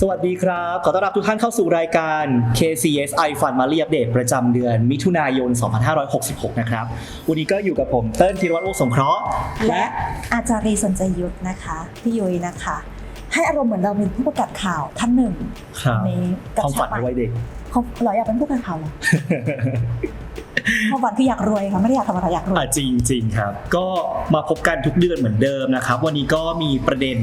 สวัสดีครับ ขอต้อนรับทุกท่านเข้าสู่รายการ KCSI Fund มาเรียบเดตประจำเดือน มิถุนายน 2566 นะครับ วันนี้ก็อยู่กับผมเติ้ลธีรวัตรโอสงเคราะห์ และอาจารย์รีสนใจยุทธนะคะ พี่ยุ้ยนะคะ ให้อารมณ์เหมือนเราเป็นผู้ประกาศข่าวท่านหนึ่งครับในกระความชัฝับนในวัยเด็กเขาเราอยากเป็นผู้ประกาศข่าวเหรอ ความฝันคืออยากรวยค่ะไม่ได้อยากทำอะไรอยากรวย อะจริงจริงๆครับ ก็มาพบกันทุกเดือนเหมือนเดิมนะครับ วันนี้ก็มีประเด็น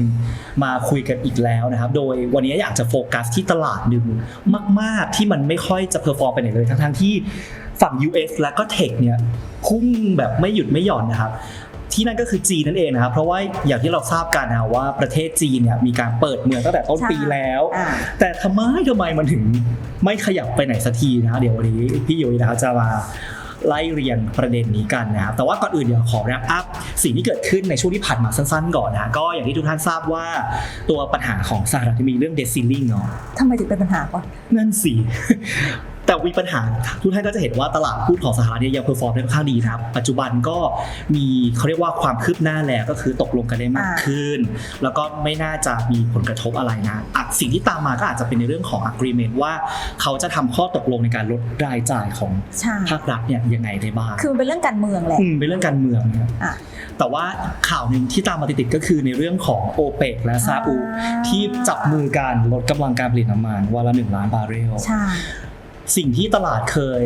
มาคุยกันอีกแล้วนะครับ โดยวันนี้อยากจะโฟกัสที่ตลาดหนึ่งมาก ๆ ที่มันไม่ค่อยจะเพอร์ฟอร์มไปไหนเลยทั้งๆที่ฝั่ง US และก็เทคเนี่ยพุ่งแบบไม่หยุดไม่หย่อนนะครับที่นั่นก็คือจีนนั่นเองนะครับ เพราะว่าอย่างที่เราทราบกันนะว่าประเทศจีนเนี่ยมีการเปิดเมืองตั้งแต่ต้นปีแล้วอ่าแต่ทำไมทำไมมันถึงไม่ขยับไปไหนสักทีนะเดี๋ยววันนี้พี่ยุ้ยนะครับจะมา ไล่เรียงประเด็นนี้กันนะครับแต่ว่าก่อนอื่นเดี๋ยวขอแรปอัพสิ่งที่เกิดขึ้นในช่วงที่ผ่านมาสั้นๆ ก่อนนะก็อย่างที่ทุกท่านทราบว่าตัวปัญหาของสหรัฐมีเรื่องเดซิลลิงเนาะทำไมถึงเป็นปัญหาวะนั่นสิ แต่มีปัญหาทุกท่านก็จะเห็นว่าตลาดหุ้นของสหรัฐเนี่ยยังเพอร์ฟอร์มได้ค่อนข้างดีนะครับ ปัจจุบันก็มีเขาเรียกว่าความคืบหน้าแล้วก็คือตกลงกันได้มากขึ้น แล้วก็ไม่น่าจะมีผลกระทบอะไรนะอะสิ่งที่ตามมาก็อาจจะเป็นในเรื่องของ agreement ว่าเขาจะทำข้อตกลงในการลดรายจ่ายของใช่ภาครัฐเนี่ยยังไงได้บ้าง คือมันเป็นเรื่องการเมืองแหละอืมเป็นเรื่องการเมืองนะครับอะแต่ว่าข่าวหนึ่งที่ตามมาติดๆก็คือในเรื่องของโอเปกและซาอุอ่าที่จับมือกันลดกำลังการผลิตน้ำมันวันละหนึ่งล้านบาร์เรลใช่ สิ่งที่ตลาดเคย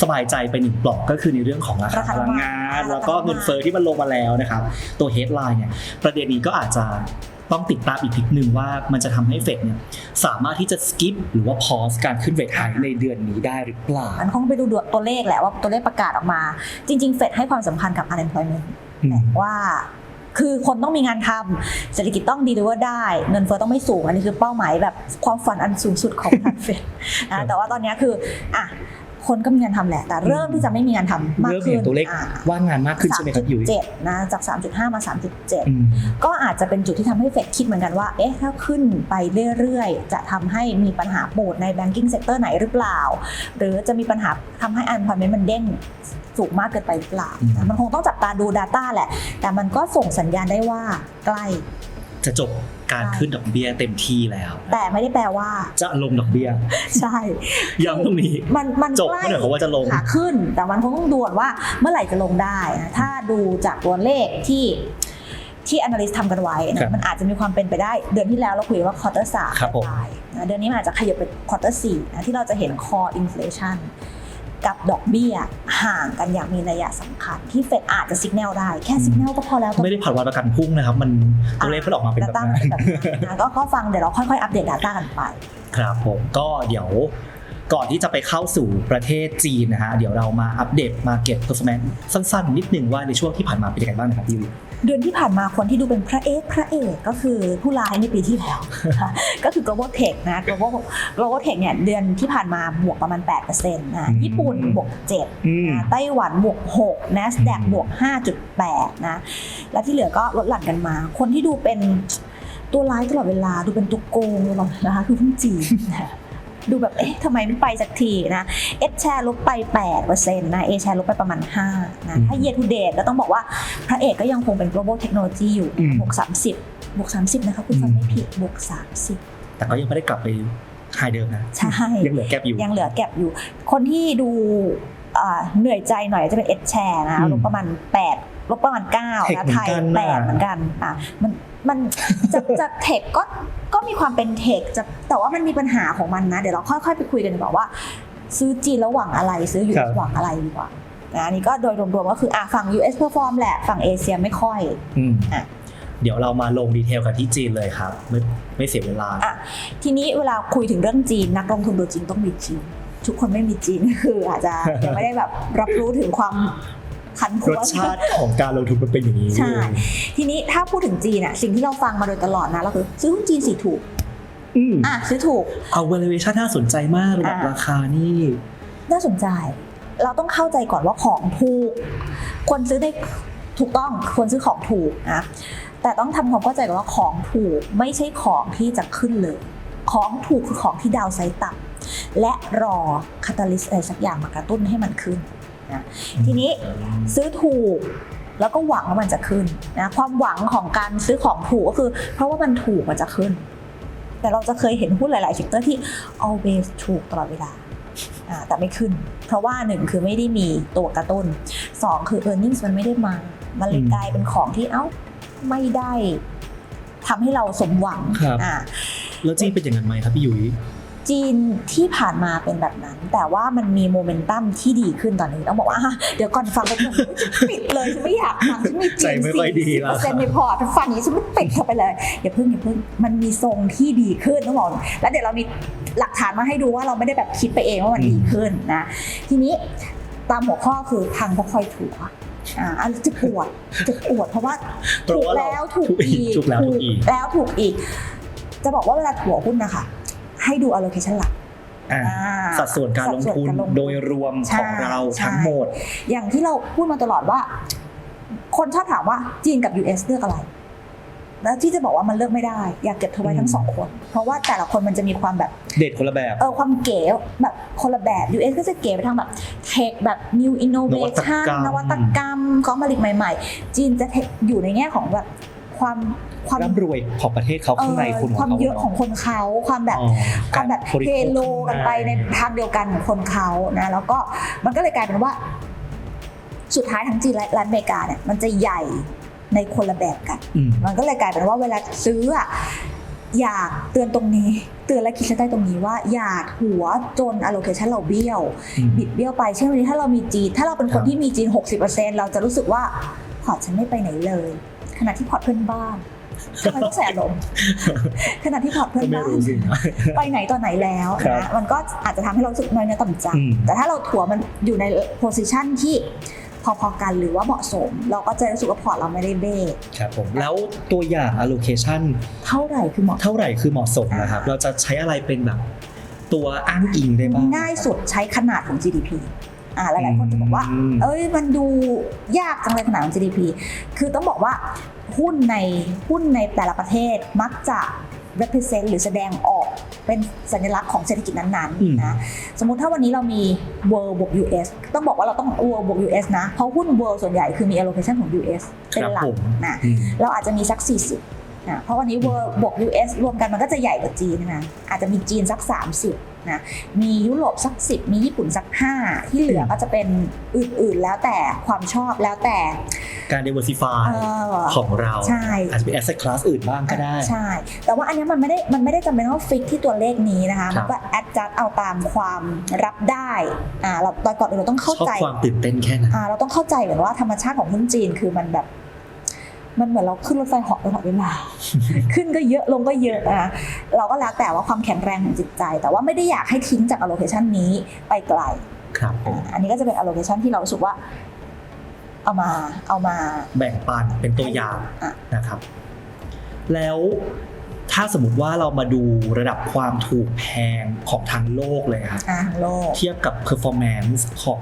สบายใจไปหนึ่งปลอกก็คือในเรื่องของราคาราคาพลังงานน้ำมันแล้วก็เงินเฟ้อที่มันลงมาแล้วนะครับตัวเฮดไลน์เนี่ยประเด็นนี้ก็อาจจะต้องติดตามอีกทีหนึ่งว่ามันจะทำให้เฟดเนี่ยสามารถที่จะสกิปหรือว่าพอสการขึ้นเรทไฮในเดือนนี้ได้หรือเปล่า มันคงไปดูตัวเลขแหละว่าตัวเลขประกาศออกมา จริง ๆ เฟดให้ความสำคัญกับ unemployment อืมว่า คือคนต้องมีงานทำเศรษฐกิจต้องดีด้วยได้ เงินเฟ้อต้องไม่สูง อันนี้คือเป้าหมายแบบความฝันอันสูงสุดของประธานเฟดครันะบก็ตอนเนี้ยคืออะคนก็มีงานทำแหละ แต่เริ่มที่จะไม่มีงานทำมากเริ่มขึ้เห็นนตัวเลขอะว่างงานมากขึ้นใช่ไหมครับยุ้ย3.7นะจาก 3.5 มา 3.7อืมก็อาจจะเป็นจุดที่ทำให้เฟดคิดเหมือนกันว่า เอ๊ะ ถ้าขึ้นไปเรื่อยๆ จะทำให้มีปัญหาปูดใน banking sector ไหนหรือเปล่า หรือจะมีปัญหาทำให้ unemployment มันเด้ง สูงมากเกินไปหรือเปล่าอืมนะมันคงต้องจับตาดู Data แหละ แต่มันก็ส่งสัญญาณได้ว่าใกล้ จะจบการขึ้นดอกเบี้ยเต็มที่แล้ว แต่ไม่ได้แปลว่า จะลงดอกเบี้ย ใช่ย้ำตรงนี้มันมันจบใกล้ไม่เหมือนกับว่าจะลงขาขึ้น แต่มันคงต้องดูก่อนว่าเมื่อไหร่จะลงได้นะถ้าดูจากตัวเลขที่ที่ analyst ทำกันไว้ครันะบมันอาจจะมีความเป็นไปได้ เดือนที่แล้วเราคุยว่า quarter สามครับผมปลายๆนะเดือนนี้มันอาจจะขยับไป quarter สี่นะที่เราจะเห็น core inflation กับดอกเบี้ยห่างกันอย่างมีนัยสำคัญ ที่เฟดอาจจะสัญญาณได้ แค่สัญญาณก็พอแล้วไม่ได้ผัดวันประกันพรุ่งนะครับ มันตัวเลขมันออกมาเป็นแบบ Data นั้นเป็นแบบนั้นนะก็ก็ฟังเดี๋ยวเราค่อยๆอัปเดต Data กันไป ครับผมก็เดี๋ยวก่อนที่จะไปเข้าสู่ประเทศจีนนะฮะเดี๋ยวเรามาอัปเดตมาเก็ต performance สั้นๆ นิดนึงว่าในช่วงที่ผ่านมาเป็นยังไงบ้างนะครับพี่วิ เดือนที่ผ่านมาคนที่ดูเป็นพระเอกพระเอกก็คือผู้ร้ายในปีที่แล้วนะคะก็คือ global tech นะ global global tech เนี่ยเดือนที่ผ่านมาบวกประมาณ8%นะอืมญี่ปุ่นบวก7อืมนะไต้หวันบวก6 NASDAQ อืมบวก 5.8 นะ และที่เหลือก็ลดหลั่นกันมา คนที่ดูเป็นตัวร้ายตลอดเวลาดูเป็นตัวโกงตลอดนะคะคือหุ้นจีนนะ ดูแบบเอ๊ะทำไมไม่ไปสักทีนะเอชแชร์ลบไป8%นะเอแชร์ลบไปประมาณ5นะถ้า year to date ก็ต้องบอกว่าพระเอกก็ยังคงเป็น global technology อยู่อืมบวก30บวก30นะคะคุณฟังไม่ผิดบวก30 แต่ก็ยังไม่ได้กลับไปไฮเดิมนะใช่ยังเหลือแก็บอยู่ยังเหลือแก็บอยู่ คนที่ดูอ่าเหนื่อยใจหน่อยจะเป็นเอชแชร์นะอืมลบประมาณ8ลบประมาณ9เทคนะเหมือนไทยกันแปดน่ะเหมือนกันอะมัน มันจะจะเทคก็ก็มีความเป็นเทคจะแต่ว่ามันมีปัญหาของมันนะ เดี๋ยวเราค่อยๆไปคุยกันดีกว่าว่า ซื้อจีนแล้วหวังอะไร ซื้อยูครัเอบสหวังอะไรดีกว่านะอันนี้ก็โดยรวมๆก็คืออะฝั่ง US perform แหละฝั่งเอเชียไม่ค่อยอืมอะเดี๋ยวเรามาลงดีเทลกันที่จีนเลยครับ ไม่ไม่เสียเวลาอะทีนี้เวลาคุยถึงเรื่องจีนนักลงทุนตัวจริงต้องมีจีนทุกคนไม่มีจีนคืออาจจะยังไม่ได้แบบรับรู้ถึงความ ขันรขัวสชาติของการลงทุนมันเป็นอย่างนี้ ใช่เองทีนี้ถ้าพูดถึงจีนอะสิ่งที่เราฟังมาโดยตลอดนะเราคือซื้อหุ้นจีนสิถูก อืมอะซื้อถูก เอา valuation น่าสนใจมากระดับอ่า ราคานี่น่าสนใจ เราต้องเข้าใจก่อนว่าของถูกควรซื้อในถูกต้องควรซื้อของถูกนะ แต่ต้องทำความเข้าใจก่อนว่าของถูกไม่ใช่ของที่จะขึ้นเลย ของถูกคือของที่ดาวไซต์ต่ำและรอคาตาลิสอะไรสักอย่างมากระตุ้นให้มันขึ้น นะทีนี้ซื้อถูกแล้วก็หวังว่ามันจะขึ้นนะความหวังของการซื้อของถูกก็คือ เพราะว่ามันถูกมันจะขึ้น แต่เราจะเคยเห็นหุ้นหลายๆเซกเตอร์ที่ always ถูกตลอดเวลาอ่าแต่ไม่ขึ้น เพราะว่าหนึ่งคือไม่ได้มีตัวกระตุ้นสองคือ e a r n i n g มันไม่ได้มามันเลยอืมกลายเป็นของที่เอ้าไม่ได้ทำให้เราสมหวังครับอ่าแล้วจีนเป็นอย่างนั้นไหมครับพี่ยุ้ย จีนที่ผ่านมาเป็นแบบนั้น แต่ว่ามันมีโมเมนตัมที่ดีขึ้นตอนนี้ต้องบอกว่าอะเดี๋ยวก่อนฟังไปก่อนปิดเลยฉันไม่อยากฟังฉันมีจีใจนไม่ค่อยดีสี่แล้วเปอร์เซ็นต์ในพอร์ตฟังอย่างนี้ฉันไม่ปิดเข้าไปเลยอย่าเพิ่งอย่าเพิ่งมันมีทรงที่ดีขึ้นต้องบอกแล้วเดี๋ยวเรามีหลักฐานมาให้ดูว่าเราไม่ได้แบบคิดไปเองว่ามันดีขึ้นนะทีนี้ตามหัวข้อคือพังเพราะคอยถูกอ่าอันจะปวดจะปวดเพราะว่าเพราะถูกว่าเราแล้วถูกถูกอีอีกกถูกแล้วถูกอีกแล้วถูกอีกจะบอกว่าเวลาถัวหุ้นนะคะ ให้ดู allocation หลักอ่าอ่าสัดส่วนการลงทุนสัดส่วนการลงทุนโดยรวมของเราใช่ทั้งหมด อย่างที่เราพูดมาตลอดว่า คนชอบถามว่าจีนกับ US เลือกอะไร แล้วที่จะบอกว่ามันเลือกไม่ได้ อยากเก็บเธอไว้ทั้งสองคน เพราะว่าแต่ละคนมันจะมีความแบบ เด็ดคนละแบบ เออความเก๋แบบคนละแบบ US ก็จะเก๋ไปทางแบบเทคแบบ new innovation นนวัวัตตกกรรรรมมของผลิตใหม่ ๆ จีนจะ take อยู่ในแง่ของแบบความ ความร่ำรวยของประเทศเขาข้างในคุณเออความเยอะของคนเขาความแบบอ๋อความแบบกรบริเฮโภคโลกันไปในข้างทางเดียวกันของคนเขานะแล้วก็มันก็เลยกลายเป็นว่า สุดท้ายทั้งจีนและและอเมริกาเนี่ยมันจะใหญ่ในคนละแบบกันอืมมันก็เลยกลายเป็นว่าเวลาซื้ออะอยากเตือนตรงนี้ เตือนและคิดเส้นใต้ตรงนี้ว่า อย่าหัวจน allocation เราเบี้ยวอืมบิดเบี้ยวไปเช่นวันนี้ถ้าเรามีจีน ถ้าเราเป็นคครันบที่มีจีน 60%เราจะรู้สึกว่าพอร์ตฉันไม่ไปไหนเลย ขณะที่พอร์ตเพื่อนบ้าน ทำไมต้องแสอารมณ์ขณะที่พอร์ตเพื่ก็อนไม่บ้านรู้สินะไปไหนต่อไหนแล้วครับนะมันก็อาจจะทำให้เรารู้สึกน้อยเนื้อต่ำใจอืมแต่ถ้าเราถัวมันอยู่ในโพสิชันที่พอๆกันหรือว่าเหมาะสม เราก็จะรู้สึกว่าพอร์ตเราไม่ได้เบ้ครับผมแล้วตัวอย่าง allocation เท่าไหร่คือเหมาะเท่าไหร่คือเหมาะสมนะครับ เราจะใช้อะไรเป็นแบบตัวอ้างอิงได้บ้างง่ายสุดใช้ขนาดของ GDP อ่าหลายๆคนจะบอกว่าอืมเอ้ยมันดูยากจังเลยขนาดของ GDP คือต้องบอกว่า หุ้นในหุ้นในแต่ละประเทศมักจะ represent หรือแสดงออกเป็นสัญลักษณ์ของเศรษฐกิจนั้นอืมๆนะสมมุติถ้าวันนี้เรามี world บวก US ต้องบอกว่าเราต้อง world บวก US นะ เพราะหุ้น world ส่วนใหญ่คือมี allocation ของ US เป็นหลัคกรับผมนะอืมเราอาจจะมีสัก 40นะเพราะวันนี้ world บวก US รวมกันมันก็จะใหญ่กว่าจีนนะอาจจะมีจีนสัก 30นะมียุโรปสัก 10 มีญี่ปุ่นสัก 5 ที่เหลือก็จะเป็นอื่นๆ แล้วแต่ความชอบแล้วแต่ การ diversify เอ่อของเราใช่ อาจจะเป็น asset class อื่นบ้างก็ได้ ใช่ แต่ว่าอันเนี้ยมันไม่ได้มันไม่ได้จำเป็นต้องฟิกที่ตัวเลขนี้นะคะ ครัมับ นก็ adjust เอาตามความรับได้อ่าเราตอนก่อนอื่นเราต้องเข้าชอบใจ ความตื่นเต้นแค่ไหน อ่าเราต้องเข้าใจก่อนว่าธรรมชาติของหุ้นจีนคือมันแบบ มันเหมือนเราขึ้นรถไฟเหาะตลอดเวลา ขึ้นก็เยอะลงก็เยอะนะเราก็แล้วแต่ว่าความแข็งแรงของจิตใจ แต่ว่าไม่ได้อยากให้ทิ้งจาก allocation นี้ไปไกลครับผม อ่าอันนี้ก็จะเป็น allocation ที่เรารู้สึกว่า เอามาเอามาแบ่งปันเป็นตัวอย่างอะนะครับ แล้วถ้าสมมติว่าเรามาดูระดับความถูกแพงของทางโลกเลยครับอ่าโลก เทียบกับ performance ของ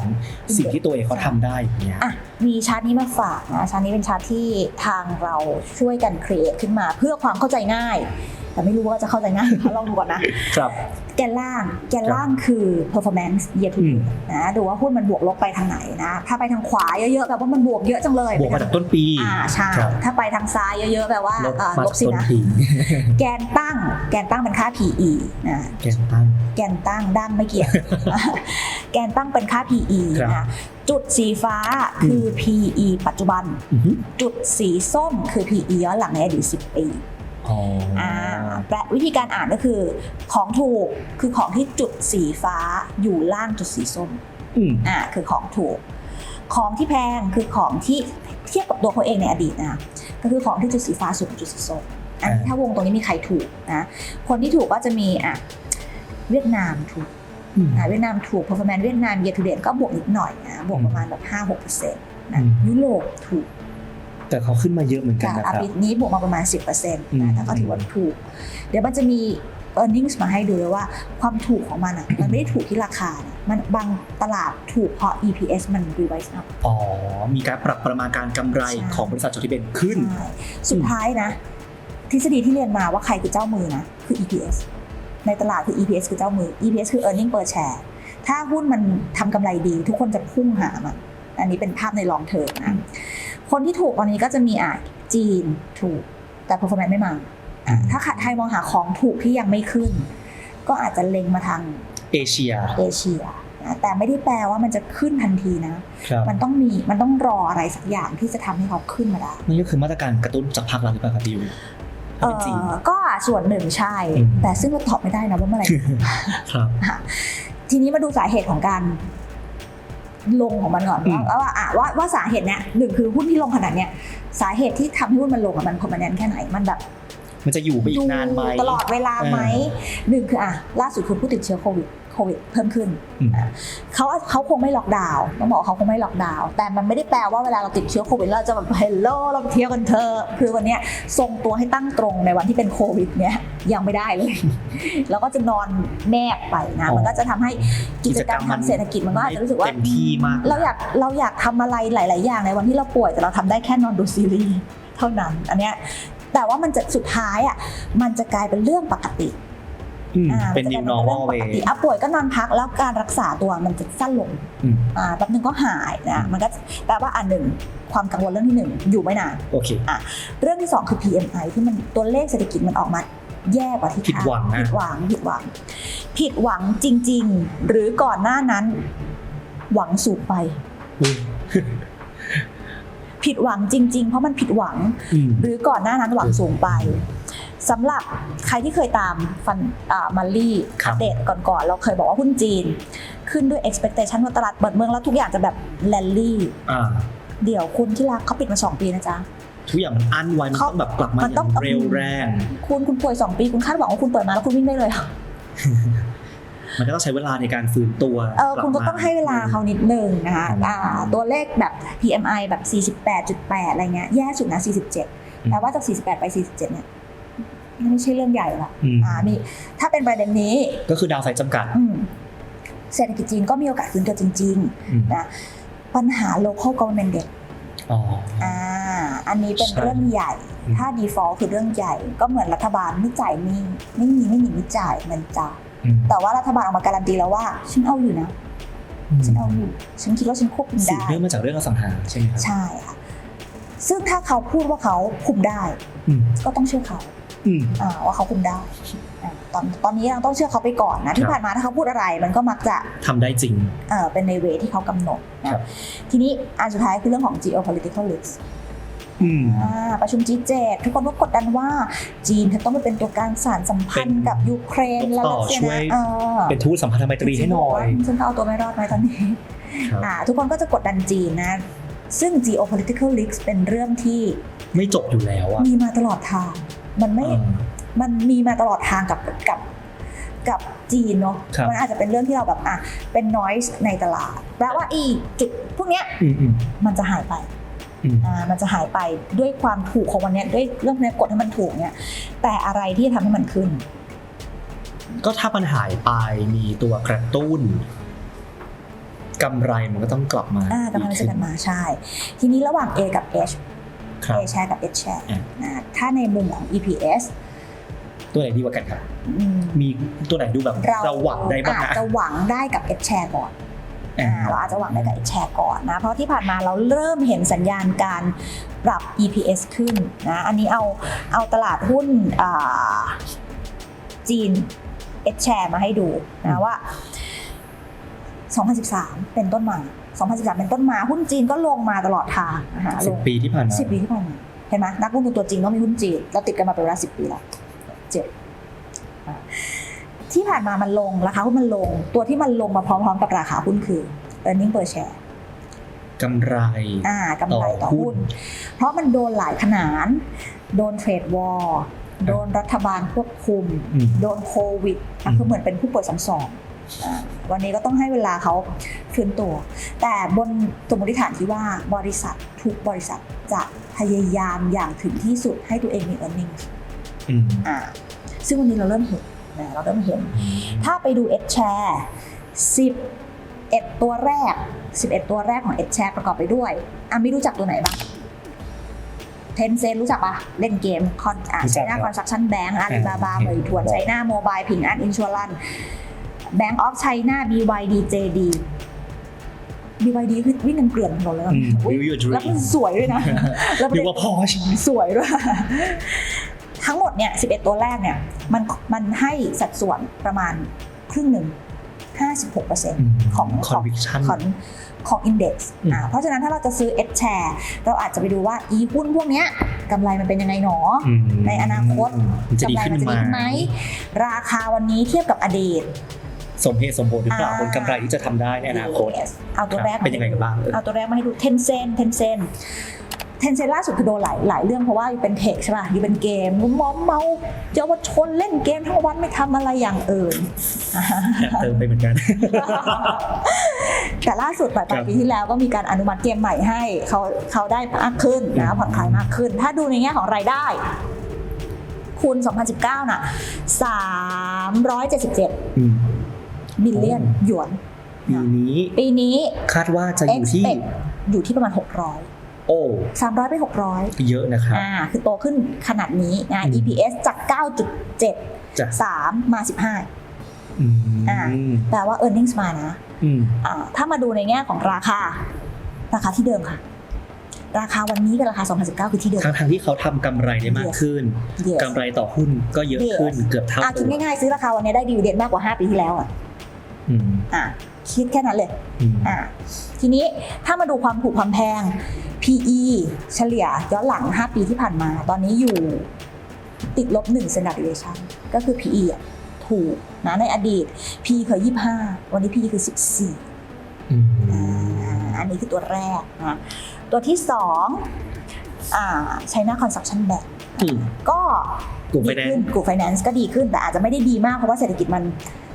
สิ่งที่ตัวเองเขาทำได้อย่างเงี้ยอะมีชาร์ตนี้มาฝากนะชาร์ตนี้เป็นชาร์ตที่ทางเราช่วยกันครีเอทขึ้นมาเพื่อความเข้าใจง่าย แต่ไม่รู้ว่าจะเข้าใจง่ายไหมลองดูก่อนนะ ครับแกนล่างแกนล่างคือ performance year to อืม date นะดูว่าหุ้นมันบวกลบไปทางไหนนะถ้าไปทางขวาเยอะๆแปลว่ามันบวกเยอะจังเลยบวกมาจากต้นปีอ่าใช่ครับถ้าไปทางซ้ายเยอะๆแปลว่าลบอ่ามาลจาบกสิต้นนะปีแกนตั้ง แกนตั้งเป็นค่า PE นะแกนตั้งแกนตั้งด้านไม่เกี่ยวแกนตั้งเป็นค่า PE ครับนะจุดสีฟ้าคือ PE ปัจจุบันอือฮึจุดสีส้มคือ PE ย้อนหลังในอดีต10 ปี อ๋อออ่าแปลวิธีการอ่านก็คือ ของถูกคือของที่จุดสีฟ้าอยู่ล่างจุดสีส้มอืมอ่าคือของถูก ของที่แพงคือของที่เทียบกับตัวเขาเองในอดีตนะก็คือของที่จุดสีฟ้าสุดกับจุดสีส้มอันนี้อ่าถ้าวงตรงนี้มีใครถูกนะคนที่ถูกก็จะมีอะเวียดนามถูกอืมอ่าเวียดนามถูก performance เวียดนาม year to date ก็บวกนิดหน่อยนะบวกประมาณแบบ5-6%นะอืมยุโรปถูก แต่เขาขึ้นมาเยอะเหมือนกันจากนะอาครับปีนี้บวกมาประมาณ 10%นอืมะแต่ก็ถือว่าถูก เดี๋ยวมันจะมี e a r n i n g มาให้ดูเลยว่าความถูกของมันอะมันไม่ได้ถูกที่ราคานะมันบางตลาดถูกเพราะ EPS มัน revise up อ๋อ มีการปรับประมาณการกำไรใช่ของบริษัทจดทะเบียนขึ้นใช่สุดท้ายนะ ทฤษฎีที่เรียนมาว่าใครคือเจ้ามือนะคือ EPS ในตลาดคือ EPS คือเจ้ามือ EPS คือ earning per share ถ้าหุ้นมันทำกำไรดี ทุกคนจะพุ่งหามันอันนี้เป็นภาพในลองเทอมนะ คนที่ถูกตอนนี้ก็จะมีอะจีนถูก แต่ performance ไม่มาอะถ้าไทยมองหาของถูกที่ยังไม่ขึ้น ก็อาจจะเล็งมาทางเอเชียเอเชียนะแต่ไม่ได้แปลว่ามันจะขึ้นทันทีนะครับมันต้องมี มันต้องรออะไรสักอย่างที่จะทำให้เขาขึ้นมาได้ นี่ก็คือมาตรการกระตุ้นจากภาครัฐหรือเปล่าครับดิวเอเป็นจริงอก็ส่วนหนึ่งใช่อืมแต่ซึ่งเราตอบไม่ได้นะว่าเมื่อไหร่ ครับค่ะทีนี้มาดูสาเหตุของการ ลงของมันก่อนอืมว่าว่าอะว่าว่าสาเหตุเนี้ยหนึ่งคือหุ้นที่ลงขนาดเนี้ยสาเหตุที่ทำให้หุ้นมันลงอะมันพอมันแน่นแค่ไหนมันแบบ มันจะอยู่ไปอีกนานไหมตลอดเวลาไหมเอหนึ่งคืออะล่าสุดคือผู้ติดเชื้อโควิดโควิดเพิ่มขึ้นอืมอะเขาเขาคงไม่ล็อกดาวน์ต้องบอกว่าเขาคงไม่ล็อกดาวน์แต่มันไม่ได้แปลว่าเวลาเราติดเชื้อโควิดเราจะแบบเฮลโลเราไปเที่ยวกันเธอะคือวันเนี้ยทรงตัวให้ตั้งตรงในวันที่เป็นโควิดเนี้ยยังไม่ได้เลยแล้วก็จะนอนแนบไปนะอ๋อมันก็จะทำให้กิจกรรมทางเศรษฐกิจมันก็อาจจะรู้สึกว่าเต็มที่มากเราอยากเราอยากทำอะไรหลาย ๆ อย่างในวันที่เราป่วยแต่เราทำได้แค่นอนดูซีรีส์เท่านั้นอันเนี้ยแต่ว่ามันจะสุดท้ายอะมันจะกลายเป็นเรื่องปกติ อืมอ่าเป็นมัจะ new กลาย normal เรื่องป way กติอะป่วยก็นอนพักแล้วการรักษาตัวมันจะสั้นลงอืม อ่าแป๊บนึงก็หายนะมันก็แปลว่าอันหนึ่งความกังวลเรื่องที่หนึ่งอยู่ไม่นานโอเค เรื่องที่สองคือ PMI ที่มันตัวเลขเศรษฐกิจมันออกมาแย่กว่าที่ผิดหวังคานะ ผิดหวังผิดหวัง ผิดหวังจริง ๆ หรือก่อนหน้านั้น หวังสูงไปอุ้ยผิดหวังจริง ๆ เพราะมันผิดหวัง อืม หรือก่อนหน้านั้นหวังสูงไป สำหรับใครที่เคยตามฟันอ่ามัลลี่ครับเดตก่อนๆ เราเคยบอกว่าหุ้นจีน ขึ้นด้วย expectation ว่าตลาดเปิดเมืองแล้วทุกอย่างจะแบบแลนลี่อ่าเดี๋ยวคุณที่รักเขาปิดมา 2 ปีนะจ๊ะทุกอย่างมันอั้นไว้มันเขาต้องแบบกลับมามันอต้องย่างเร็วแรง คุณคุณป่วย 2 ปีคุณคาดหวังว่าคุณเปิดมาแล้วคุณวิ่งได้เลยเหรอมันก็ต้องใช้เวลาในการฟื้นตัวเออลับคุณก็มาต้องให้เวลาเขานิดนึงนะคะอ่าตัวเลขแบบ PMI แบบ 48.8 อะไรเงี้ยแย่สุดนะ 47แต่ว่าจาก 48 ไป 47 เนี่ย ไม่ใช่เรื่องใหญ่ละอืม อ่ามีถ้าเป็นประเด็นนี้ก็คือดาวไซด์จำกัด อืมเศรษฐกิจจีนก็มีโอกาสฟื้นตัวจริง อืมๆ นะ ปัญหา local government debt อ๋อ อ่าอันนี้เป็นใช่เรื่องใหญ่ อืม ถ้า default คือเรื่องใหญ่ ก็เหมือนรัฐบาลไม่จ่ายหนี้ไม่มีไม่มีไม่จ่ายมันจ่ายอืมแต่ว่ารัฐบาลออกมาการันตีแล้วว่า ฉันเอาอยู่นะ ฉันเอาอยู่ ฉันคิดว่าฉันควบคุมสืบได้ เนื่องมาจากเรื่องอสังหาใช่ไหมครับใช่ค่ะ ซึ่งถ้าเขาพูดว่าเขาคุมได้ อืมก็ต้องเชื่อเขาอืมอ่า ว่าเขาคุมได้อ่าตอนตอนนี้เราต้องเชื่อเขาไปก่อนนะที่ครับผ่านมาถ้าเขาพูดอะไรมันก็มักจะทำได้จริงเอ่อเป็นในเวที่เขากำหนดครันะบทีนี้อันสุดท้ายคือเรื่องของ geopolitical risk อืมอ่าประชุม G7 ทุกคนก็กดดันว่าจีนจะต้องไปเป็นตัวกลางสารสัมพันธ์เป็นกับยูเครนและต่รัอสเซียช่วยนะเออเป็นทูตสัมพันธไมตรีให้หน่อยฉันก็เอาตัวไม่รอดไหมตอนนี้ครับอ่าทุกคนก็จะกดดันจีนนะซึ่ง geopolitical risk เป็นเรื่องที่ไม่จบอยู่แล้วอะมีมาตลอดทาง มันไม่เออมันมีมาตลอดทางกับกับกับจีนเนาะครับมันอาจจะเป็นเรื่องที่เราแบบอะเป็น noise ในตลาดแปลว่าอีจุดพวกเนี้ยอืมอืมมันจะหายไปอืมอ่ามันจะหายไปด้วยความถูกของวันเนี้ยด้วยเรื่องเนี้ยกดให้มันถูกเนี่ย แต่อะไรที่จะทำให้มันขึ้น ก็ถ้ามันหายไปมีตัวกระตุ้นกำไรมันก็ต้องกลับมาอ่ากำลังดีจะขึ้กันมาใช่ ทีนี้ระหว่าง A กับ H ครับ A share กับ H share อ่านะถ้าในมุมของ EPS ตัวไหนดีกว่ากันครับอืมมีตัวไหนดูแบบเราเราหวังได้บ้างอาจนะจะหวังได้กับ H share ก่อนอ่าอ่าเราอาจจะหวังได้กับ H share ก่อนนะ เพราะที่ผ่านมาเราเริ่มเห็นสัญญาณการปรับ EPS ขึ้นนะ อันนี้เอาเอาตลาดหุ้นอ่าจีน H share มาให้ดูนะว่า 2013 เป็นต้นมา 2013 เป็นต้นมาหุ้นจีนก็ลงมาตลอดทางนะคะลสิบงปีที่ผ่านมาสิบปีที่ผ่านมาเห็นไหมนักลงทุนตัวจริงต้องมีหุ้นจีนเราติดกันมาเป็นเวลาสิบปีแล้วเจ็ดอะที่ผ่านมามันลงราคาหุ้นมันลง ตัวที่มันลงมาพร้อมๆกับราคาหุ้นคือ earning per share กำไรอ่ากำไรต่อต่อหุ้หุ้นนเพราะมันโดนหลายขนาน โดนเทรดวอร์โดนรัฐบาลควบคุมอืมโดนโควิดอะอืมคือเหมือนเป็นผู้ป่วยซ้ำซ้อนอะ วันนี้ก็ต้องให้เวลาเขาฟื้นตัว แต่บนสมมติฐานที่ว่าบริษัททุกบริษัทจะพยายามอย่างถึงที่สุดให้ตัวเองมี e a r n i n g อืมอ่าซึ่งวันนี้เราเริ่มเห็นนะเราเริ่มเห็น ถ้าไปดู H share 11 ตัวแรก 11 ตัวแรกของ H share ประกอบไปด้วยอะไม่รู้จักตัวไหนบ้างเทนเซนรู้จักปะเล่นเกมคอนอ่ารู้ไชจักน่าครับคอนสตรักชั่นแบงก์อาลีบาบาอ่าเหมยถวนเห็นไชน่าโมบายผิงอันอินชัวรัน แบงก์ออฟไชน่า BYD JD BYD คือวิ่งกันเกลื่อนถนนเลยนะอืมอุ๊ย Will your แล้วมัน dream สวยด้วยนะแล้วประนึเด็กนว่าพอชสวยด้วย ทั้งหมดเนี่ย 11 ตัวแรกเนี่ย มันมันให้สัดส่วนประมาณครึ่งหนึ่ง 56%ของ conviction ของของ index อืมอ่าเพราะฉะนั้นถ้าเราจะซื้อ S share เราอาจจะไปดูว่า อีหุ้นพวกเนี้ยกำไรมันเป็นยังไงหนออืมในอนาคตมันจะกำดีไรขึ้นมันจะไหมดีขึ้นไหม ราคาวันนี้เทียบกับอดีต สมเหตุสมผลหรือเปล่าอ่าผลกำไรที่จะทำได้ในอนาคต Yes เอาตัวครับแรกมาเป็นยังไงให้ดูบ้างเอ่ยเอาตัวแรกมาให้ดู Tencent Tencent Tencent ล่าสุดคือโดนหลายหลายเรื่องเพราะว่าอยู่เป็นเทคใช่ป่ะอยู่เป็นเกมมอมเมาเยาวชนเล่นเกมทั้งวันไม่ทำอะไรอย่างอื่นแอบเติมไปเหมือนกัน แต่ล่าสุดปลายครับปีที่แล้วก็มีการอนุมัติเกมใหม่ให้เขาเขาได้มากขึ้นนะผ่อนคลายมากขึ้น ถ้าดูในแง่ของรายได้คูณ2019 น่ะ 377อืม บิลเลียนหยวน ปีนี้ ปีนี้คาดว่าจะอยู่ที่ expect อยู่ที่ประมาณ 600 โอ้300ไป600เยอะนะครับอ่าคือโตขึ้นขนาดนี้นะอืม EPS จาก 9.7จะ3มา 15อืมอ่าแปลว่า earnings มานะอืมอ่าถ้ามาดูในแง่ของราคา ราคาที่เดิมค่ะราคาวันนี้กับราคา 2019 คือที่เดิม ทั้งทางๆที่เขาทำกำไรได้มาก Yes ขึ้น Yes กำไรต่อหุ้นก็เยอะขึ้น Yes เกือบเท่าอะตัคิดวง่ายๆ ซื้อราคาวันนี้ได้ดีเวเดนมากกว่า 5 ปีที่แล้วอะ อืมอะคิดแค่นั้นเลยอืมอะทีนี้ถ้ามาดูความถูกความแพง PE เฉลี่ยย้อนหลัง 5 ปีที่ผ่านมา ตอนนี้อยู่ติดลบ1 standard deviation ก็คือ PE อะถูกนะในอดีต PE เคย 25 วันนี้ PE คือ 14อืมอ่าอันนี้คือตัวแรกนะตัวที่สองอ่า China Construction Bank อืมก็กลุ่มไฟดีแนนขึ้นซ์กลุ่มไฟแนนซ์ก็ดีขึ้นแต่อาจจะไม่ได้ดีมากเพราะว่าเศรษฐกิจมัน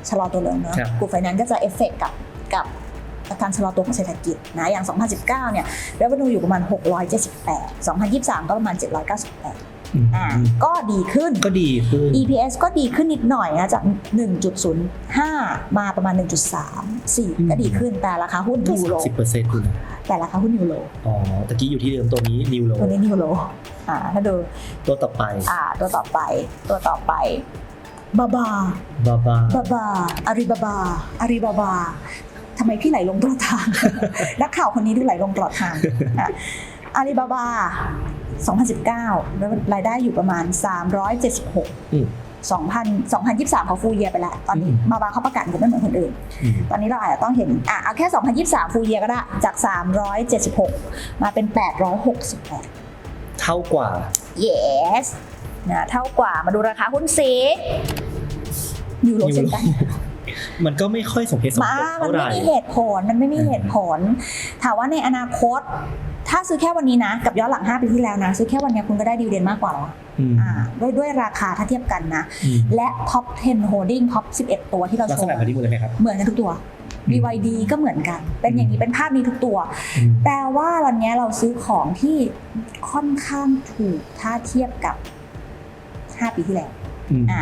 ชะลอตัวลงเนอะครับกลุ่มไฟแนนซ์ก็จะเอฟเฟกกับกับการชะลอตัวของเศรษฐกิจนะอย่าง 2019 เนี่ย revenue อยู่ประมาณ 678 2023 ก็ประมาณ 798อืมอ่าก็ดีขึ้นก็ดีขึ้น EPS ก็ดีขึ้นนิดหน่อยนะจาก 1.05 มาประมาณ 1.34 ก็ดีขึ้นแต่ราคาหุ้นยูโรสิบเปอร์เซ็นต์คุณนะแต่ราคาหุ้นยูโรอ๋อตะกี้อยู่ที่เดิมตัวนี้นิวโลตัวนี้ยูโรอ่าถ้าดูตัวต่อไปอ่าตัวต่อไปตัวต่อไป บาบา บาบา บาบา อาริบาบา อาริบาบาทำไมพี่ไหลลงตลอดทาง นักข่าวคนนี้ดูไหลลงตลอดทางอะอาลีบาบา 2019 แล้วรายได้อยู่ประมาณ 376อืม2,000 2023เขาฟูเยียไปแล้ว ตอนนี้อืมบาบาเขาประกาศงบไม่เหมือนคนอื่นอืมตอนนี้เราอาจจะต้องเห็นอะเอาแค่ 2023 ฟูเยียก็ได้ จาก 376 มาเป็น 868 เท่ากว่า yes นะเท่ากว่ามาดูราคาหุ้นซียูโรเช่นกันมันก็ไม่ค่อยสมเหตุสมมาผลมันเท่าไหร่ไม่มีเหตุผลมันไม่มีเหตุผล ถามว่าในอนาคต ถ้าซื้อแค่วันนี้นะ กับย้อนหลัง 5 ปีที่แล้วนะ ซื้อแค่วันนี้คุณก็ได้ดีเวเดนมากกว่าแล้วอะอืมอ่าด้วยด้วยราคาถ้าเทียบกันนะอืมและท็อป 10 holding ท็อป 11 ตัวที่เราลักโชษว์ณะแบบนี้หมดเลยไหมครับ เหมือนกันทุกตัว BYD ก็เหมือนกัน เป็นอย่างนี้เป็นภาพนี้ทุกตัวอืมแปลว่าวันนี้เราซื้อของที่ค่อนข้างถูกถ้าเทียบกับ 5 ปีที่แล้วอืมอ่า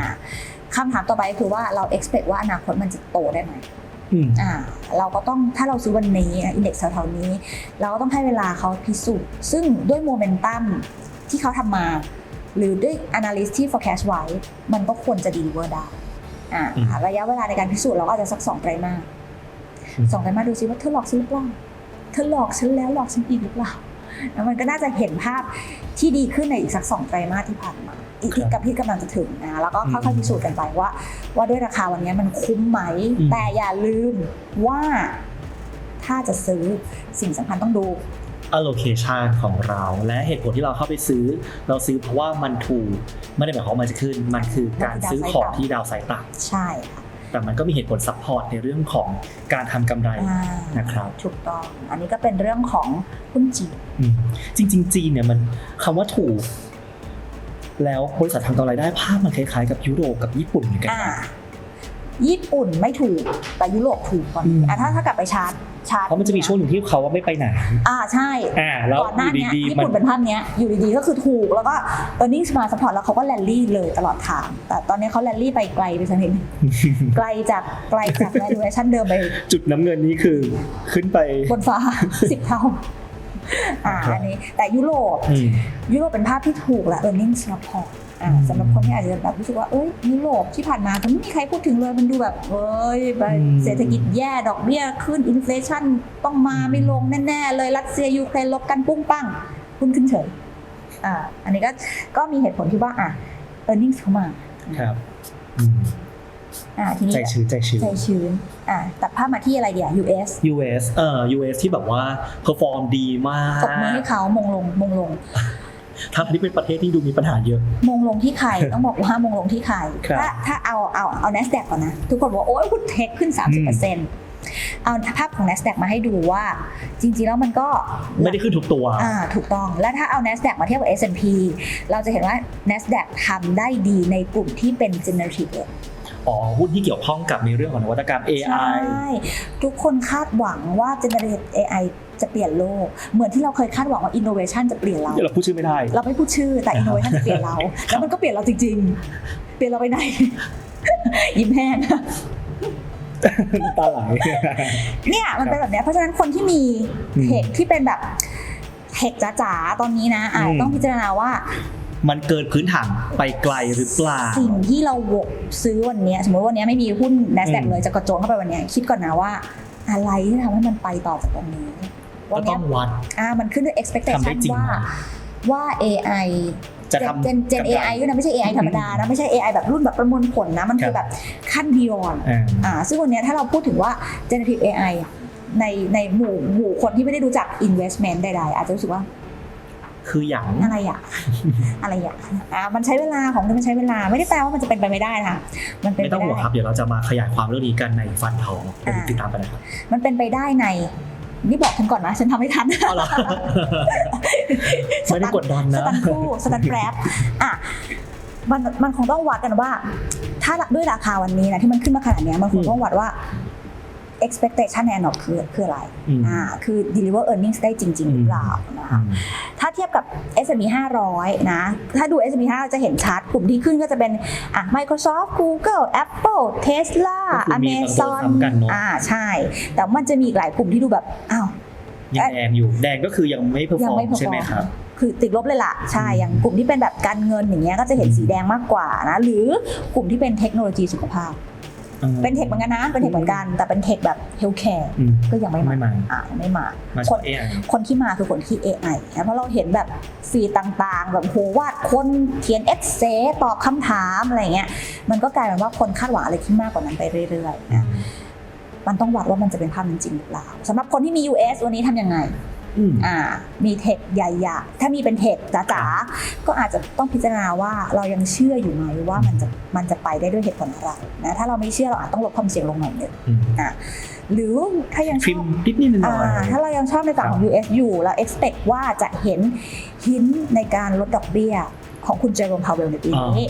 คำถามต่อไปคือว่าเรา expect ว่าอนาคตมันจะโตได้ไหมอืมอ่าเราก็ต้องถ้าเราซื้อวันนี้อินเด็กซ์แถวๆนี้ เราก็ต้องให้เวลาเขาพิสูจน์ซึ่งด้วยโมเมนตัมที่เขาทำมา หรือด้วย analyst ที่ forecast ไว้ มันก็ควรจะ deliver ได้อ่าอืมระยะเวลาในการพิสูจน์เราก็อาจจะสักสองไตรมาสอืมสองไตรมาสดูซิว่าเธอหลอกฉันหรือเปล่าเธอหลอกฉันแล้วหลอกฉันอีกหรือเปล่าแล้วมันก็น่าจะเห็นภาพที่ดีขึ้นในอีกสักสองไตรมาสที่ผ่านมา อีกที่กับที่กำลังจะถึงนะแล้วก็ค่อยๆพิสูจน์กันไปว่า ว่าด้วยราคาวันนี้มันคุ้มไหมอืมแต่อย่าลืมว่าถ้าจะซื้อสิ่งสำคัญต้องดู allocation ของเราและเหตุผลที่เราเข้าไปซื้อ เราซื้อเพราะว่ามันถูกไม่ได้หมายความว่ามันจะขึ้น มันคือการซื้อของที่ดาวไซด์ต่ใช่ค่ะำแต่มันก็มีเหตุผลซัพพอร์ตในเรื่องของการทำกำไรอ่านะครับถูกต้อง อันนี้ก็เป็นเรื่องของหุ้นจีนอืมจริง ๆ จีนเนี่ยมันคำว่าถูก แล้วบริษัททำกำไรได้ภาพมันคล้ายๆกับยุโรปกับญี่ปุ่นเหมือนกัน อ่าญี่ปุ่นไม่ถูกแต่ยุโรปถูกกว่าอืม อะถ้าถ้ากลับไปชาร์จชาร์จเพราะมันจะมีช่วงหนึ่งที่เขาว่าไม่ไปไหนอ่าใช่ อ่าแล้วก่อนหน้าอยู่เนี้ยดีญี่ๆมันปุ่นเป็นภาพเนี้ยอยู่ดีๆก็คือถูกแล้วก็เออร์เน็งมาสปอร์ตแล้วเขาก็แรลลี่เลยตลอดทาง แต่ตอนนี้เขาแรลลี่ไปไกลไปสักนิดนึงไกลจากไกลจาก valuation เดิมไปจุดน้ำเงินนี้คือขึ้นไปบนฟ้าสิบเท่า อ่าครับอันนี้แต่ยุโรปอืมยุโรปเป็นภาพที่ถูกและ earnings support อ่าอืมสำหรับคนที่อาจจะแบบรู้สึกว่าเอ้ยยุโรปที่ผ่านมามันไม่มีใครพูดถึงเลยมันดูแบบเอ้ยแบบเศรษฐกิจแย่ดอกเบี้ยขึ้นอินฟลชันต้องมาไม่ลงแน่ๆเลยรัสเซียยูเครนลบกันปุ้งปังหุ้นขึ้นเฉยอ่าอันนี้ก็ก็มีเหตุผลที่ว่าอะ e a r n i n g เข้ามาครับ อืมอ่าทีนี้ใจชื้นใจชื้นใจชื้นอ่าตัดภาพมาที่อะไรเดียว US US เอ่อ US ที่แบบว่าเพอร์ฟอร์มดีมากตบมือให้เขามงลงมงลงทั้งที่เป็นประเทศที่ดูมีปัญหาเยอะ มงลงที่ใครต้องบอกว่ามงลงที่ใครครับถ้าถ้าเอาเอาเอา NASDAQ ก่อนนะ ทุกคนบอกว่าโอ้ยหุ้นเทคขึ้น 30%เอาภาพของ NASDAQ มาให้ดูว่า จริงๆ แล้วมันก็ไม่ได้ขึ้นทุกตัวอ่าถูกต้อง แล้วถ้าเอา NASDAQ มาเทียบกับ S&P เราจะเห็นว่า NASDAQ ทำได้ดีในกลุ่มที่เป็น generative AI อ๋อหุ้นที่เกี่ยวข้องกับในเรื่องของนวัตกรรมใช่ AI ทุกคนคาดหวังว่า generative AI จะเปลี่ยนโลก เหมือนที่เราเคยคาดหวังว่า innovation จะเปลี่ยนเราเดี๋ยวเราพูดชื่อไม่ได้ เราไม่พูดชื่อแต่ innovation จะเปลี่ยนเรา แล้วมันก็เปลี่ยนเราจริง ๆ เปลี่ยนเราไปไหน ยิ้มแห้งตาไหลเนี่ยมันเป็นแบบเนี้ยเพราะฉะนั้นคนที่มีอืมเทคที่เป็นแบบเทคจ๋าๆตอนนี้นะอาจอืมต้องพิจารณาว่า มันเกินพื้นฐานไปไกลหรือเปล่า สิ่งที่เราวกซื้อวันเนี้ยสมมติวันเนี้ยไม่มีหุ้น NASDAQ อืมเลยจะกระโจนเข้าไปวันเนี้ยคิดก่อนนะว่า อะไรที่ทำให้มันไปต่อจากตรงนี้ก็วันต้เนี้อยงวัดอ่ามันขึ้นด้วยทำได้ expectation จริงว่าไหมว่า AI จะทำเจนเจนกำไร AI ด้วยนะไม่ใช่ AI ธรรมดานะไม่ใช่ AI แบบรุ่นแบบประมวลผลนะมันคืครัอบแบบขั้น beyond อ่าอ่าซึ่งวันเนี้ยถ้าเราพูดถึงว่า generative AI อะในในหมู่หมู่คนที่ไม่ได้รู้จัก investment ใดๆ อาจจะรู้สึกว่า คืออย่างอะไรอะอะไรอะอ่ามันใช้เวลาของมันใช้เวลาไม่ได้แปลว่ามันจะเป็นไปไม่ได้นะคะมันเป็นไม่ไปต้องห่วงได้ครับเดี๋ยวเราจะมาขยายความเรื่องนี้กันในฟันทองเดี๋ยวติดตามกันนะครับมันเป็นไปได้ในนี่บอกฉันก่อนนะฉันทำไม่ทันเอาล่ะไม่ได้กดดันสนะตันครู่สตันแกรบอะมันมันคงต้องวัดกันว่า ถ้าด้วยราคาวันนี้นะที่มันขึ้นมาขนาดเนี้ยมันคงต้องวัดว่า expectation แน่นอนคือคืออะไรอืมอ่าคือ deliver earnings ได้จริง ๆ หรือเปล่านะคะถ้าเทียบกับ S&P 500 นะ ถ้าดู S&P 500จะเห็นชาร์ตกลุ่มที่ขึ้นก็จะเป็นอะ Microsoft Google Apple Tesla ก็คือมีบางตัว Amazon ซ้ำกันเนอะอ่าใช่ แต่มันจะมีอีกหลายกลุ่มที่ดูแบบอ้าวยังแดงอยู่แดงก็คือยังไม่เพอร์ฟยัอร์ไม่มพอใช่ไหมครับคือติดลบเลยล่ะใช่อย่างกลุ่มที่เป็นแบบการเงินอย่างเงี้ยก็จะเห็นสีแดงมากกว่านะ หรือกลุ่มที่เป็นเทคโนโลยีสุขภาพ เป็นเทคเหมือนกันนะ เป็นเทคเหมือนกัน แต่เป็นเทคแบบเฮลท์แคร์อืมก็ยังไม่ไม่มามาอ่ายังไม่มามาคจากน AI คนที่มาคือคนที่ AI นะเพราะเราเห็นแบบฟีดต่างๆ แบบโหวาดคนเขียนเอเซตอบคำถามอะไรเงี้ยมันก็กลายเป็นว่าคนคาดหวังอะไรที่มากกว่านั้นไปเรื่อยๆนะมันต้องวัดว่ามันจะเป็นภาพนั้นจริงหรือเปล่าสำหรับคนที่มี US วันนี้ทำยังไง อืมอ่ามีเทคใหญ่ๆถ้ามีเป็นเทคจ๋าๆก็อาจจะต้องพิจารณาว่าเรายังเชื่ออยู่ไหมว่ามันจะมันจะไปได้ด้วยเหตุผลอะไรนะถ้าเราไม่เชื่อเราอาจต้องลดความเสี่ยงลงหน่อยหนึงอืมหรือถ้ายังชฟิอล์มบนิดนิดหน่อ่าอยถ้าเรายังชอบในฝั่งของ US อยู่เรา expect ว่าจะเห็นหินในการลดดอกเบี้ยของคุณเจอร์โรมพาวเวลในปีนี้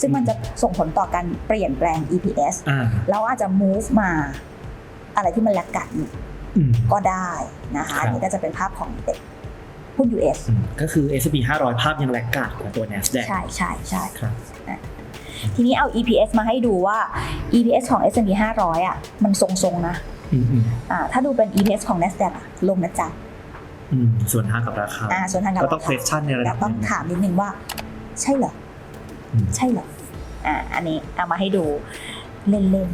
ซึ่งมันจะส่งผลต่อการเปลี่ยนแปลง EPS อ่าแล้วอาจจะ move มาอะไรที่มันแลกกัดอยู่อืม ก็ได้นะคะครับอันนี้ก็จะเป็นภาพของเด็กหุ้น US อืมก็คือ S&P 500 ภาพยังแลกกาดกว่าตัว NASDAQ ใช่ใช่ใช่ครับทีนี้เอา EPS มาให้ดูว่า EPS ของ S&P 500 อะ มันทรงๆนะอืมอืมอ่าถ้าดูเป็น EPS ของ NASDAQ อะลงนะจ๊ะอืมส่วนทางกับราคาอ่าส่วนทางกับก็ต้องราคา question ในระแต่ดับต้องหนึ่งถามนิดนึงว่า ใช่เหรออืมใช่เหรออ่าอันนี้เอามาให้ดูเล่น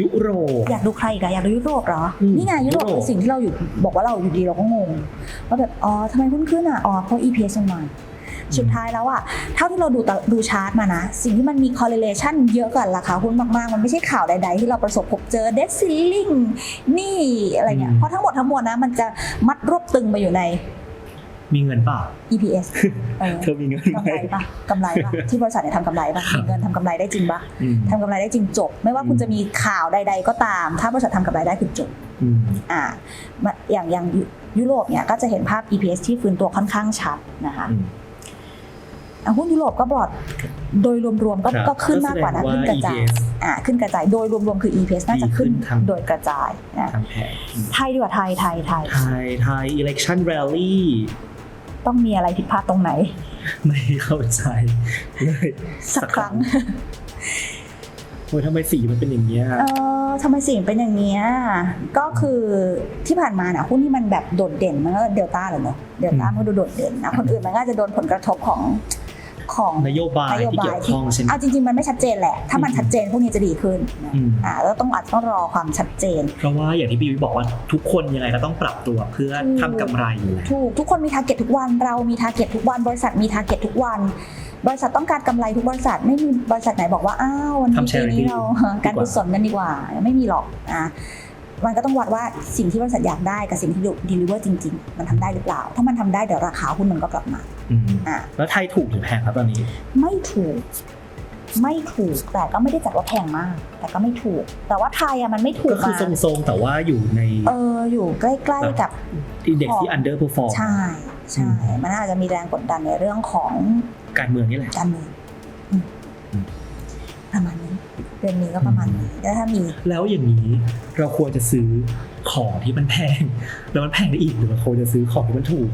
ยุโรปๆอยากดูใครอีกอะอยากดูยุโรปเหรอ อืมนี่ไงยุโรปยุโรป คือสิ่งที่เราอยู่บอกว่าเราอยู่ดีเราก็งงว่าแบบอ๋อทำไมหุ้นขึ้นอะอ๋อเพราะ EPS มันมาสุดท้ายแล้วอะเท่าที่เราดูตะดูชาร์ตมานะ สิ่งที่มันมี correlation เยอะกับราคาหุ้นมาก ๆ มันไม่ใช่ข่าวใด ๆ ที่เราประสบพบเจอ debt ceiling หนี่อะไรเงี้ยอืม เพราะทั้งหมดทั้งมวลนะ มันจะมัดรวบตึงไปอยู่ใน มีเงินเปล่า EPS เออเธอมีเงินกำไหมไรปะกำไรปะที่บริษัทเนี่ยทำกำไรปะมีเงินทำกำไรได้จริงปะอืมทำกำไรได้จริงจบ ไม่ว่าคุณจะมีข่าวใด ๆ ก็ตาม ถ้าบริษัททำกำไรได้คือจบอืมอ่ามาอย่างอย่างยุยุโรปเนี่ยก็จะเห็นภาพ EPS ที่ฟื้นตัวค่อนข้างชัดนะคะอืมอะหุ้นยุโรปก็บลอดโดยรวมๆก็ครับก็ขึ้นมากกว่านะก็แสดงขึ้นกระจาย EPS อ่าขึ้นกระจายโดยรวมๆคือ EPS น่าจะขึ้นดีขึ้นทางโดยกระจายนะทางแผนอืมไทยดีกว่าไทยไทยไทยไทยไทย election rally ต้องมีอะไรผิดพลาดตรงไหน ไม่เข้าใจเลยสักครั้งโอ้ยทำไมสีมันเป็นอย่างเงี้ยเออทำไมสิ่งเป็นอย่างเนี้ยก็คือที่ผ่านมาน่ะหุ้นที่มันแบบโดดเด่นมันก็เดลต้าเลยเนาะเดลต้าอืมมันดูโดดเด่นนะคนอื่นมันก็จะโดนผลกระทบของ ของนโยบายนโยที่บาเกี่ยยวที่ข้องใช่ไหมเอาจริงๆ มันไม่ชัดเจนแหละ ถ้ามันอืมชัดเจนพวกนี้จะดีขึ้นนะอืมอ่าแล้วต้องอาจจะต้องรอความชัดเจน เพราะว่าอย่างที่พี่วิวบอกว่าทุกคนยังไงก็ต้องปรับตัวเพื่อทำกำไรอยู่แล้วถูกทุกคนมีทาร์เก็ตทุกวันเรามีทาร์เก็ตทุกวันบริษัทมีทาร์เก็ตทุกวันบริษัทต้องการกำไรทุกบริษัทไม่มีบริษัทไหนบอกว่าอ้าววันนี้ทำปี charity นี้เราการกุศลกันดีกว่า ไม่มีหรอกอะ มันก็ต้องวัดว่าสิ่งที่บริษัทอยากได้กับสิ่งที่ดีลิเวอร์จริง ๆ มันทำได้หรือเปล่า ถ้ามันทำได้เดี๋ยวราคาหุ้นมันก็กลับมาอืมอะแล้วไทยถูกหรือแพงครับตอนนี้ ไม่ถูก ไม่ถูกแต่ก็ไม่ได้จัดว่าแพงมาก แต่ก็ไม่ถูก แต่ว่าไทยอะมันไม่ถูก็กคือมาทรงๆแต่ว่าอยู่ในเอออยู่ใกล้ๆกับอินเด็กซ์ที่ underperform ใช่ใช่อืมมันอาจจะมีแรงกดดันในเรื่องของการเมืองนี่แหละการเมืองอืมอืมประมาณนี้ เดือนนี้ก็ประมาณนี้แล้วถ้ามี แล้วอย่างนี้เราควรจะซื้อของที่มันแพง แล้วมันแพงได้อีกหรือเราควรจะซื้อของที่มันถูก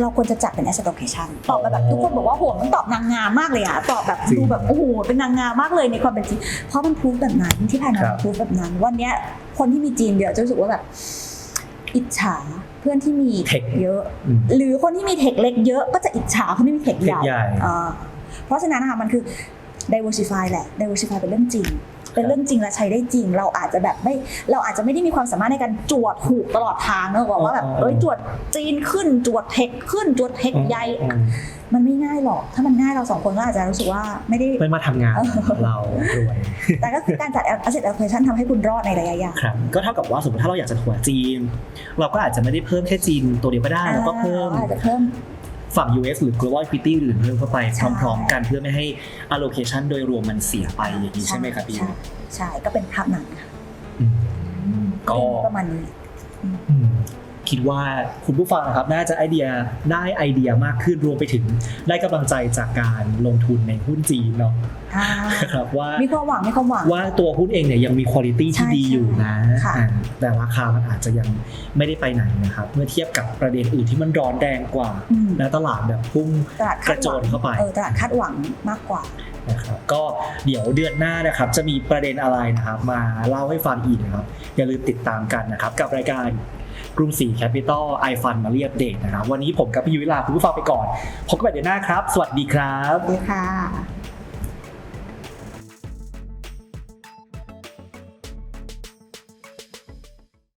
เราควรจะจัดเป็น asset allocation ตอบมาแบบทุกคนบอกว่าโหมันตอบนางงามมากเลยอะตอบแบบจริงดูแบบโอ้โหเป็นนางงามมากเลยในความเป็นจริง เพราะมันพูดแบบนั้นที่ผ่านมาครับมันพูดแบบนั้น วันเนี้ยคนที่มีจีนเยอะจะรู้สึกว่าแบบอิจฉาเพื่อนที่มีเทคเยอะอืมหรือคนที่มีเทคเล็กเยอะก็จะอิจฉาคนที่มีเทคใหญ่เทคใหญ่อ่าเพราะฉะนั้นนะคะมันคือ diversify แหละ diversify เป็นเรื่องจริง เป็นเรื่องจริงและใช้ได้จริง เราอาจจะแบบไม่เราอาจจะไม่ได้มีความสามารถในการจวดถูกตลอดทางเนอะบอกว่าแบบอ๋อเอ้ยจวดจีนขึ้นจวดเทคขึ้นจวดเทคใหญ่อืมมันไม่ง่ายหรอก ถ้ามันง่ายเราสองคนก็อาจจะรู้สึกว่าไม่ได้ไม่มาทำงานเออเรารวย แต่ก็คือการจัด asset allocation ทำให้คุณรอดในระยะยาวครับ ก็เท่ากับว่าสมมติถ้าเราอยากจะถัวจีน เราก็อาจจะไม่ได้เพิ่มแค่จีนตัวเดียวก็ได้แล้วก็เพิ่มอาจจะเพิ่ม ฝั่ง US หรือ global equity อื่นเพิ่มเข้าไปใช่พร้อมๆกันเพื่อไม่ให้ allocation โดยรวมมันเสียไปอย่างนี้ใช่ไหมครับพี่ใช่ใช่ก็เป็นภาพนั้นค่ะอืมก็ประมาณนี้อืม คิดว่าคุณผู้ฟังนะครับน่าจะไอเดียได้ไอเดียมากขึ้นรวมไปถึงได้กำลังใจจากการลงทุนในหุ้นจีนเนาะอ่าครับว่ามีความหวังมีความหวังว่าตัวหุ้นเองเนี่ยยังมีคุณภาพที่ใช่ดีอยู่นะค่ะอ่าแต่ราคามันอาจจะยังไม่ได้ไปไหนนะครับ เมื่อเทียบกับประเด็นอื่นที่มันร้อนแรงกว่าอืมและตลาดแบบพุ่งตลาดกคาระดโจหวังนเข้าไปเออตลาดคาดหวังมากกว่านะครับก็เดี๋ยวเดือนหน้านะครับจะมีประเด็นอะไรนะครับ มาเล่าให้ฟังอีกนะครับอย่าลืมติดตามกันนะครับ กับรายการ กรุงศรีแคปิตอลไอฟันมาเรียบเดทนะครับ วันนี้ผมกับพี่ยุ้ยลาคุณผู้ฟังไปก่อนพบกันใหม่เดือนหน้าครับ สวัสดีครับสวัสดีค่ะ